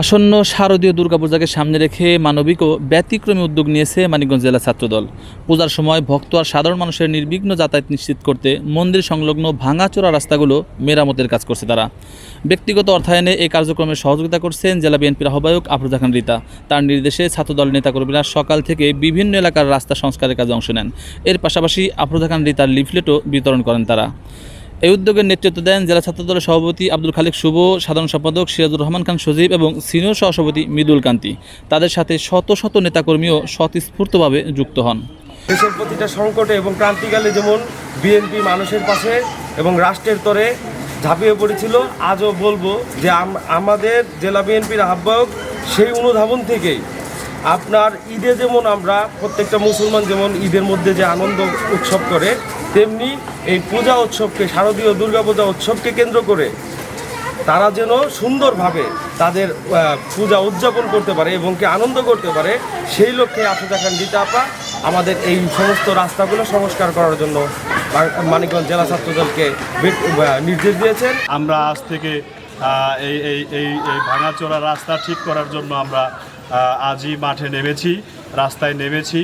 আসন্ন শারদীয় দুর্গাপূজাকে সামনে রেখে মানবিক ও ব্যতিক্রমী উদ্যোগ নিয়েছে মানিকগঞ্জ জেলা ছাত্রদল। পূজার সময় ভক্ত আর সাধারণ মানুষের নির্বিঘ্ন যাতায়াত নিশ্চিত করতে মন্দির সংলগ্ন ভাঙাচোরা রাস্তাগুলো মেরামতের কাজ করছে তারা। ব্যক্তিগত অর্থায়নে এই কার্যক্রমে সহযোগিতা করছেন জেলা বিএনপির আহ্বায়ক আফরোজা খান রীতা। তার নির্দেশে ছাত্রদল নেতাকর্মীরা সকাল থেকে বিভিন্ন এলাকার রাস্তা সংস্কারের কাজে অংশ নেন। এর পাশাপাশি আফরোজা খান রীতার লিফলেটও বিতরণ করেন তারা। এই উদ্যোগের নেতৃত্ব দেন জেলা ছাত্রদলের সভাপতি আব্দুল খালিক শুভ, সাধারণ সম্পাদক সিরাজুর রহমান খান সজীব এবং সিনিয়র সহসভাপতি মৃদুল কান্তি। তাদের সাথে শত শত নেতাকর্মীও স্বতঃস্ফূর্তভাবে যুক্ত হন। দেশের প্রতিটা সংকটে এবং ক্রান্তিকালে যেমন বিএনপি মানুষের পাশে এবং রাষ্ট্রের তরে ঝাঁপিয়ে পড়েছিল, আজও বলব যে আম- আমাদের জেলা বিএনপির আহ্বায়ক সেই অনুধাবন থেকেই আপনার ঈদে যেমন আমরা প্রত্যেকটা মুসলমান যেমন ঈদের মধ্যে যে আনন্দ উৎসব করে তেমনি এই পূজা উৎসবকে, শারদীয় দুর্গাপূজা উৎসবকে কেন্দ্র করে তারা যেন সুন্দরভাবে তাদের পূজা উদযাপন করতে পারে এবং কি আনন্দ করতে পারে, সেই লক্ষ্যে আফিদা খান গীতা আপা। আমাদের এই সমস্ত রাস্তাগুলো সংস্কার করার জন্য মানিকগঞ্জ জেলা ছাত্রদলকে নির্দেশ দিয়েছেন। আমরা আজ থেকে এই এই এই এই ভাঙাচোরা রাস্তা ঠিক করার জন্য আমরা আজই মাঠে নেমেছি, রাস্তায় নেমেছি।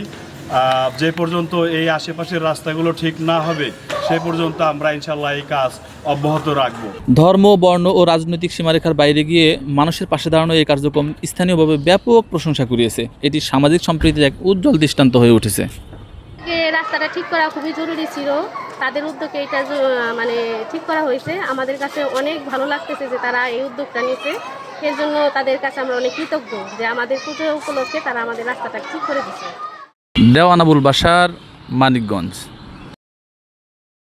যে পর্যন্ত এই আশেপাশের রাস্তাগুলো ঠিক না হবে সে পর্যন্ত আমরা ইনশাল্লাহ এই কাজ অব্যাহত রাখব। ধর্ম বর্ণ ও রাজনৈতিক সীমারেখার বাইরে গিয়ে মানুষের পাশে দাঁড়ানো এই কার্যক্রম স্থানীয়ভাবে ব্যাপক প্রশংসা কুড়িয়েছে। এটি সামাজিক সম্প্রীতির এক উজ্জ্বল দৃষ্টান্ত হয়ে উঠেছে। রাস্তাটা ঠিক করা খুবই জরুরি ছিল। তাদের উদ্যোগে এটা মানে ঠিক করা হয়েছে। আমাদের কাছে অনেক ভালো লাগতেছে যে তারা এই উদ্যোগটা নিয়েছে। এর জন্য তাদের কাছে আমরা অনেক কৃতজ্ঞ যে আমাদের পুজো উপলক্ষে তারা আমাদের রাস্তাটা ঠিক করে দিচ্ছে দেওয়ানাবুল বাসার মানিকগঞ্জ।